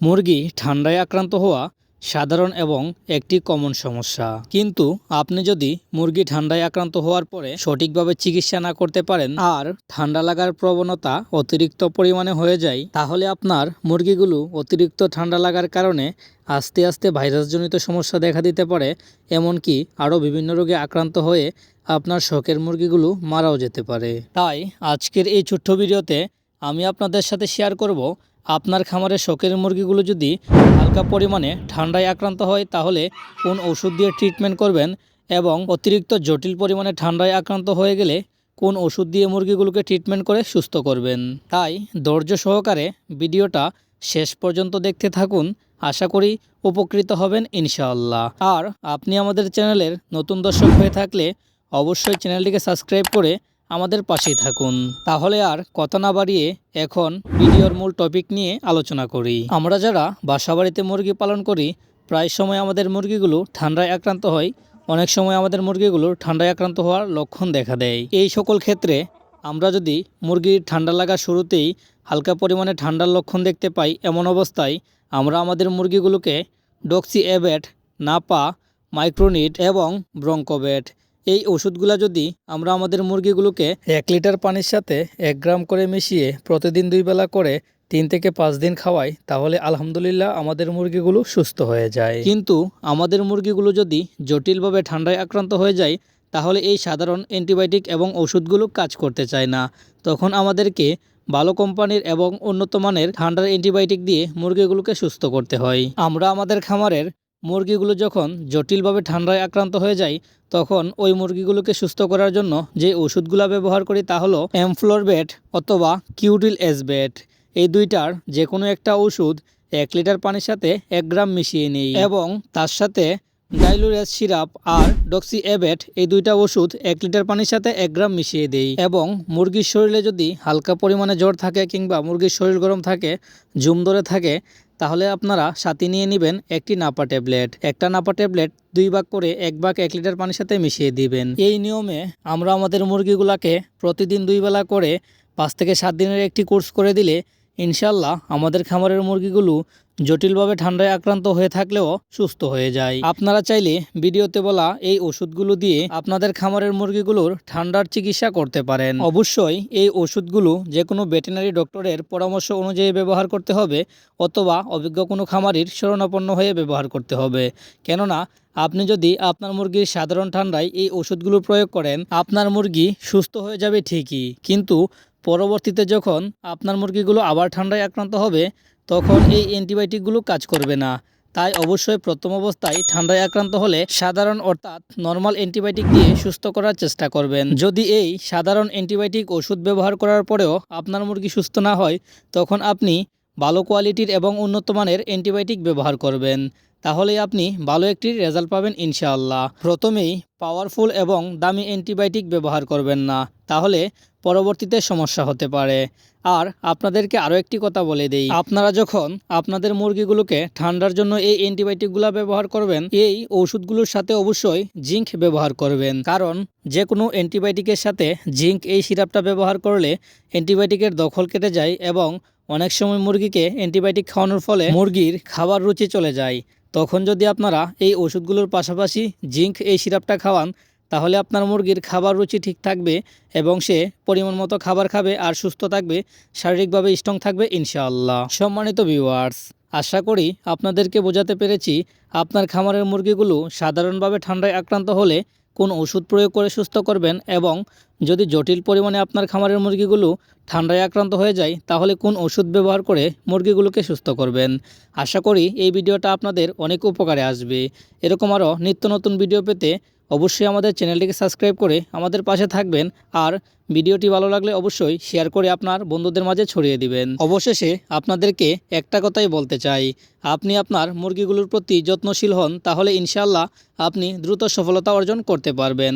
মুরগি ঠান্ডায় আক্রান্ত হওয়া সাধারণ এবং একটি কমন সমস্যা। কিন্তু আপনি যদি মুরগি ঠান্ডায় আক্রান্ত হওয়ার পরে সঠিকভাবে চিকিৎসা না করতে পারেন আর ঠান্ডা লাগার প্রবণতা অতিরিক্ত পরিমাণে হয়ে যায়, তাহলে আপনার মুরগিগুলো অতিরিক্ত ঠান্ডা লাগার কারণে আস্তে আস্তে ভাইরাসজনিত সমস্যা দেখা দিতে পারে, এমনকি আরও বিভিন্ন রোগে আক্রান্ত হয়ে আপনার শখের মুরগিগুলো মারাও যেতে পারে। তাই আজকের এই ছোট্ট ভিডিওতে আমি আপনাদের সাথে শেয়ার করব আপনার খামারের শখের মুরগিগুলো যদি হালকা পরিমাণে ঠান্ডায় আক্রান্ত হয়, তাহলে কোন ওষুধ দিয়ে ট্রিটমেন্ট করবেন এবং অতিরিক্ত জটিল পরিমাণে ঠান্ডায় আক্রান্ত হয়ে গেলে কোন ওষুধ দিয়ে মুরগিগুলোকে ট্রিটমেন্ট করে সুস্থ করবেন? তাই ধৈর্য সহকারে ভিডিওটা শেষ পর্যন্ত দেখতে থাকুন। আশা করি উপকৃত হবেন ইনশাআল্লাহ। আর আপনি আমাদের চ্যানেলের নতুন দর্শক হয়ে থাকলে অবশ্যই চ্যানেলটিকে সাবস্ক্রাইব করে আমাদের পাশেই থাকুন। তাহলে আর কথা না বাড়িয়ে এখন ভিডিওর মূল টপিক নিয়ে আলোচনা করি। আমরা যারা বাসাবাড়িতে মুরগি পালন করি, প্রায় সময় আমাদের মুরগিগুলো ঠান্ডায় আক্রান্ত হয়। অনেক সময় আমাদের মুরগিগুলো ঠান্ডায় আক্রান্ত হওয়ার লক্ষণ দেখা দেয়। এই সকল ক্ষেত্রে আমরা যদি মুরগির ঠান্ডা লাগা শুরুতেই হালকা পরিমাণে ঠান্ডার লক্ষণ দেখতে পাই এমন অবস্থায়, আমরা আমাদের মুরগিগুলোকে ডক্সি অ্যাবেট নাপা মাইক্রোনিট এবং ব্রঙ্কোবেট এই ওষুধগুলো যদি আমরা আমাদের মুরগিগুলোকে এক লিটার পানির সাথে এক গ্রাম করে মিশিয়ে প্রতিদিন দুই বেলা করে তিন থেকে পাঁচ দিন খাওয়াই, তাহলে আলহামদুলিল্লাহ আমাদের মুরগিগুলো সুস্থ হয়ে যায়। কিন্তু আমাদের মুরগিগুলো যদি জটিলভাবে ঠান্ডায় আক্রান্ত হয়ে যায়, তাহলে এই সাধারণ অ্যান্টিবায়োটিক এবং ওষুধগুলো কাজ করতে চায় না। তখন আমাদেরকে ভালো কোম্পানির এবং উন্নত মানের ঠান্ডার অ্যান্টিবায়োটিক দিয়ে মুরগিগুলোকে সুস্থ করতে হয়। আমরা আমাদের খামারের মুরগিগুলো যখন জটিলভাবে ঠান্ডায় আক্রান্ত হয়ে যায়, তখন ওই মুরগিগুলোকে সুস্থ করার জন্য যে ওষুধগুলো ব্যবহার করি তা হলো অ্যামফ্লোরবেট অথবা কিউডিল এসবেট। এই দুইটার যে কোনো একটা ওষুধ এক লিটার পানির সাথে এক গ্রাম মিশিয়ে নিই এবং তার সাথে ডাইলুরেস সিরাপ আর ডক্সি এবেট এই দুইটা ওষুধ এক লিটার পানির সাথে এক গ্রাম মিশিয়ে দেই এবং মুরগির শরীরে যদি হালকা পরিমাণে জ্বর থাকে কিংবা মুরগির শরীর গরম থাকে জুম ধরে থাকে, তাহলে আপনারা সাথে নিয়ে নেবেন একটি নাপা ট্যাবলেট। একটা নাপা ট্যাবলেট দুই ভাগ করে এক ভাগ এক লিটার পানির সাথে মিশিয়ে দিবেন। এই নিয়মে আমরা আমাদের মুরগিগুলাকে প্রতিদিন দুই বেলা করে পাঁচ থেকে সাত দিনের একটি কোর্স করে দিলে ইনশাল্লাহ আমাদের খামারের মুরগিগুলো জটিলভাবে ঠান্ডায় আক্রান্ত হয়ে থাকলেও সুস্থ হয়ে যায়। আপনারা চাইলে ভিডিওতে বলা এই ওষুধগুলো দিয়ে আপনাদের খামারের মুরগিগুলোর ঠান্ডার চিকিৎসা করতে পারেন। অবশ্যই এই ওষুধগুলো যে কোনো ভেটেনারি ডক্টরের পরামর্শ অনুযায়ী ব্যবহার করতে হবে অথবা অভিজ্ঞ কোনো খামারির শরণাপন্ন হয়ে ব্যবহার করতে হবে। কেননা, আপনি যদি আপনার মুরগির সাধারণ ঠান্ডায় এই ওষুধগুলো প্রয়োগ করেন, আপনার মুরগি সুস্থ হয়ে যাবে ঠিকই। কিন্তু পরবর্তীতে যখন আপনার মুরগিগুলো আবার ঠান্ডায় আক্রান্ত হবে তখন এই অ্যান্টিবায়োটিকগুলো কাজ করবে না। তাই অবশ্যই প্রথম অবস্থায় ঠান্ডায় আক্রান্ত হলে সাধারণ অর্থাৎ নর্মাল অ্যান্টিবায়োটিক দিয়ে সুস্থ করার চেষ্টা করবেন। যদি এই সাধারণ অ্যান্টিবায়োটিক ওষুধ ব্যবহার করার পরেও আপনার মুরগি সুস্থ না হয়, তখন আপনি ভালো কোয়ালিটির এবং উন্নত মানের অ্যান্টিবায়োটিক ব্যবহার করবেন। তাহলে আপনি ভালো একটি রেজাল্ট পাবেন ইনশাআল্লাহ। প্রথমেই পাওয়ারফুল এবং দামি অ্যান্টিবায়োটিক ব্যবহার করবেন না, তাহলে পরবর্তীতে সমস্যা হতে পারে। আর আপনাদেরকে আরও একটি কথা বলে দেই, আপনারা যখন আপনাদের মুরগিগুলোকে ঠান্ডার জন্য এই অ্যান্টিবায়োটিকগুলো ব্যবহার করবেন, এই ওষুধগুলোর সাথে অবশ্যই জিঙ্ক ব্যবহার করবেন। কারণ যে কোনো অ্যান্টিবায়োটিকের সাথে জিঙ্ক এই সিরাপটা ব্যবহার করলে অ্যান্টিবায়োটিকের দখল কেটে যায় এবং অনেক সময় মুরগিকে অ্যান্টিবায়োটিক খাওয়ানোর ফলে মুরগির খাবার রুচি চলে যায়। তখন যদি আপনারা এই ওষুধগুলোর পাশাপাশি জিঙ্ক এই সিরাপটা খাওয়ান, তাহলে আপনার মুরগির খাবার রুচি ঠিক থাকবে এবং সে পরিমাণ মতো খাবার খাবে আর সুস্থ থাকবে, শারীরিকভাবে স্ট্রং থাকবে ইনশাআল্লাহ। সম্মানিত ভিউয়ার্স আশা করি আপনাদেরকে বোঝাতে পেরেছি আপনার খামারের মুরগিগুলো সাধারণভাবে ঠান্ডায় আক্রান্ত হলে কোন ওষুধ প্রয়োগ করে সুস্থ করবেন এবং যদি জটিল পরিমাণে আপনার খামারের মুরগিগুলো ঠান্ডায় আক্রান্ত হয়ে যায়, তাহলে কোন ওষুধ ব্যবহার করে মুরগিগুলোকে সুস্থ করবেন? আশা করি এই ভিডিওটা আপনাদের অনেক উপকারে আসবে। এরকম আরও নিত্য নতুন ভিডিও পেতে অবশ্যই আমাদের চ্যানেলটিকে সাবস্ক্রাইব করে আমাদের পাশে থাকবেন আর ভিডিওটি ভালো লাগলে অবশ্যই শেয়ার করে আপনার বন্ধুদের মাঝে ছড়িয়ে দিবেন। অবশেষে আপনাদেরকে একটা কথাই বলতে চাই। আপনি আপনার মুরগিগুলোর প্রতি যত্নশীল হন, তাহলে ইনশাল্লাহ আপনি দ্রুত সফলতা অর্জন করতে পারবেন।